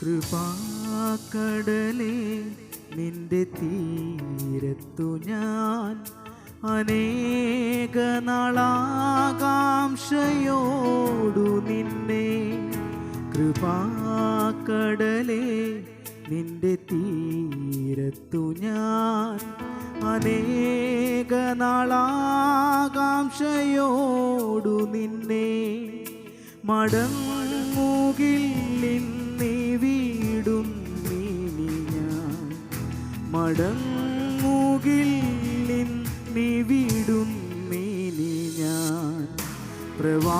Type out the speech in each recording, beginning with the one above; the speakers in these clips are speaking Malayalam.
കൃപാക്കടലേ നിന്റെ തീരത്തു ഞാൻ അനേക നാളാകാംക്ഷയോടു നിന്നെ. കൃപാക്കടലേ നിന്റെ തീരത്തു ഞാൻ അനേക നാളാകാംക്ഷയോടു നിന്നെ. മടങ്ങുകിൽ മടങ്ങുകിൽ നീ വീടും നീ ഞാൻ. പ്രവാഹമെന്മേൽ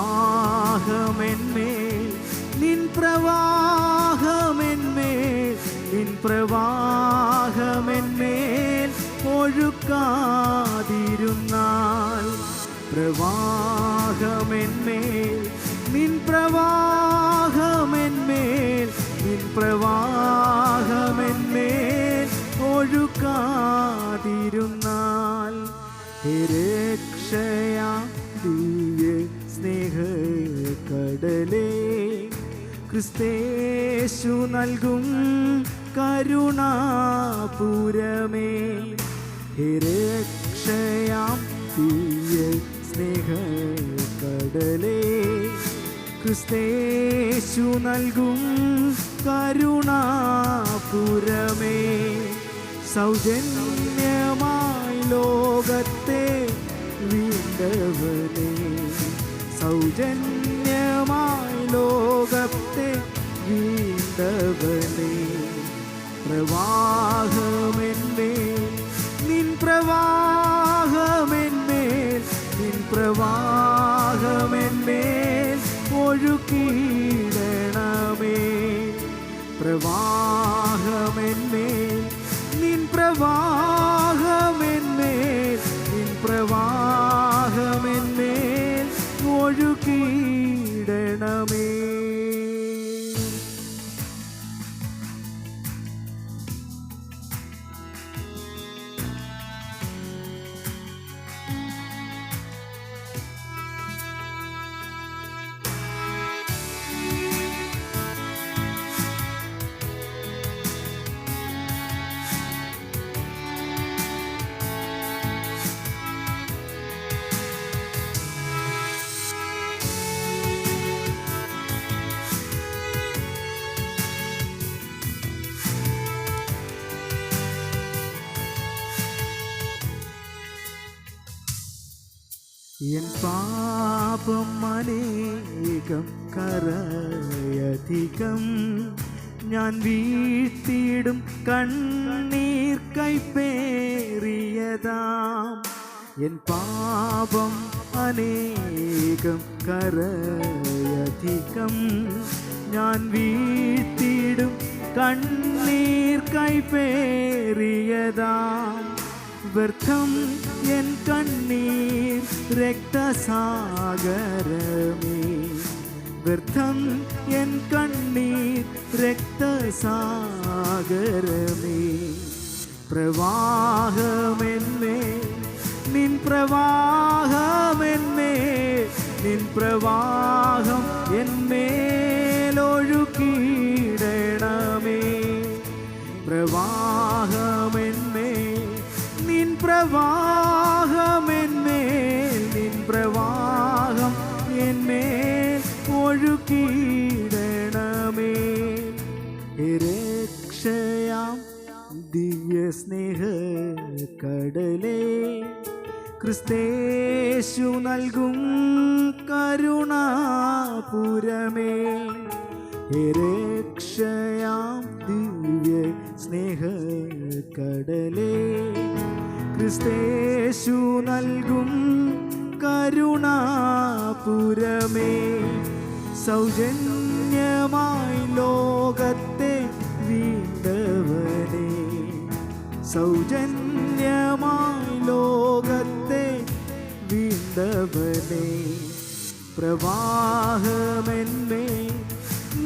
നിൻ പ്രവാഹമെന്മേൽ നിൻ പ്രവാഹമെന്മേൽ ഒഴുക്കാതിരുന്നാൽ പ്രവാഹമെന്മേൽ ഒഴുക്കാതിരുന്നാൽ രക്ഷയാ ദിവ്യ കടലേ ക്രിസ്തേശു നൽകും കരുണാപുരമേ. രക്ഷയാം സ്നേഹ കടലേ ക്രിസ്തേശു നൽകും കരുണാപുരമേ. സൗജന്യമായി ലോകത്തെ വീണ്ടവനെ. സൗജന്യമായി ലോകത്തെ വീണ്ടവനെ. പ്രവാഹമെന്മേൽ നിൻ പ്രവാഹമെന്മേൽ നിൻ പ്രവാഹമെന്മേൽ ഒഴുക്കിയിടണമേ പ്രവാഹമെന്മേൽ ഒഴുകിയിടണമേ എൻ പാപം അനേകം കരയധികം ഞാൻ വീഴ്ത്തിയിടും കണ്ണീർ കൈപ്പേറിയതാം എൻ പാപം അനേകം കരയധികം ഞാൻ വീഴ്ത്തിയിടും കണ്ണീർ കൈപ്പേറിയതാം വ്യർത്ഥം എൻ കണ്ണീർ രക്തസാഗരമേ വ്യർത്ഥം എൻ കണ്ണീർ രക്തസാഗരമേ പ്രവാഹമെന്മേ നിൻ പ്രവാഹമെന്മേ നിൻ പ്രവാഹം നിൻ പ്രവാഹമെന്മേൽ നിൻ പ്രവാഹം എന്മേൽ ഒഴുക്കിയിടണമേ. രക്ഷയാം ദിവ്യ സ്നേഹ കടലേ. ക്രിസ്തേശു നൽകും കരുണാപുരമേ. രക്ഷയാം ദിവ്യ സ്നേഹ കടലേ. ക്രിസ്തേശു നൽകും കരുണാപുരമേ. സൗജന്യമായി ലോകത്തെ വീണ്ടവനെ. സൗജന്യമായി ലോകത്തെ വീണ്ടവനെ. പ്രവാഹമെന്മേ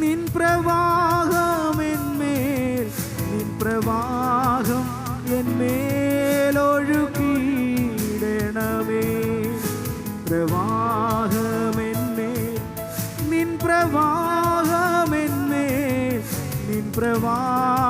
നിൻ പ്രവാഹമെന്മേൽ നിൻ പ്രവാഹം പ്രവാഹമെന്മേൽ